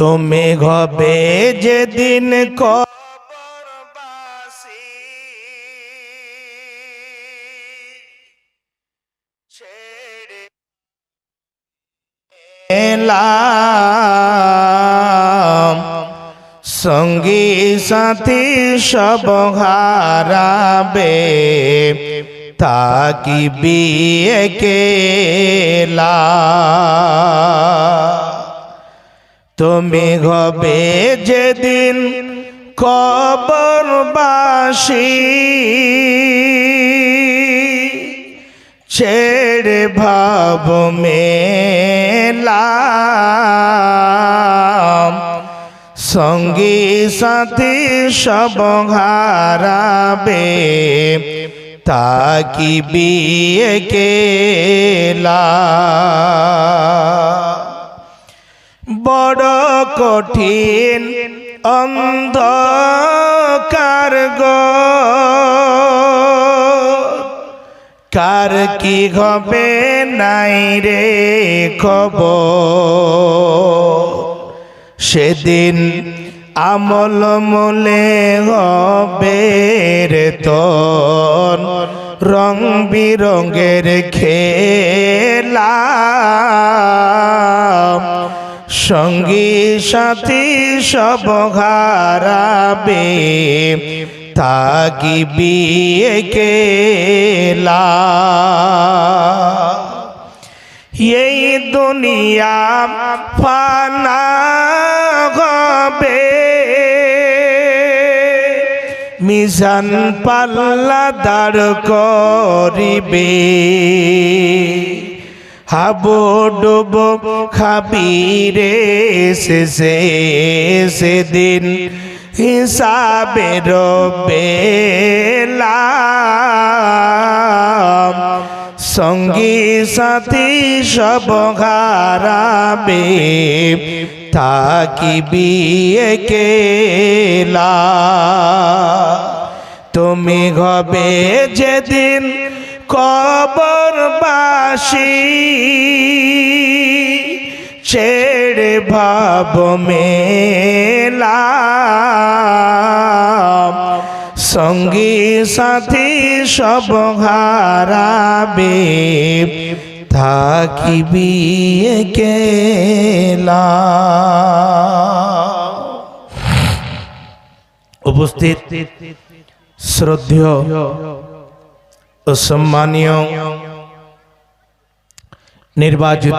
তুমি ঘবে যেদিন কবরবাসী। ছেড়ে সঙ্গী সাথী সব হারাবে। তাকি বিয়ে কেলা তুমি হবে যেদিন কবরবাসী। ছেড়ে ভাব মেলা সঙ্গী সাথী সব হারাবে তাকি বিয়ে কেলা? কঠিন অন্ধকার গো। কার কি হবে নাই রে খবর? সেদিন আমল মলে হবে রে তন। রং বিরঙ্গের খেলা। সঙ্গী সাথী সব হারাবে তাকি বিয়ে কেলা এই দুনিয়া ফানা হবে। মিশান পাল্লা দাঁড় করিবে। হাবো ডুব খাবিরে শেষে সেদিন হিসাবের বেলা সঙ্গী সাথী সব হারাবে তাকি বিয়ে কেলা তুমি হবে যেদিন কবরবাসী ছেড়ে ভাব মেলা। সঙ্গী সাথী সব হারাবে থাকি বিয়ে কেলা উপস্থিত শ্রদ্ধেয় ও সম্মানীয় নির্বাচিত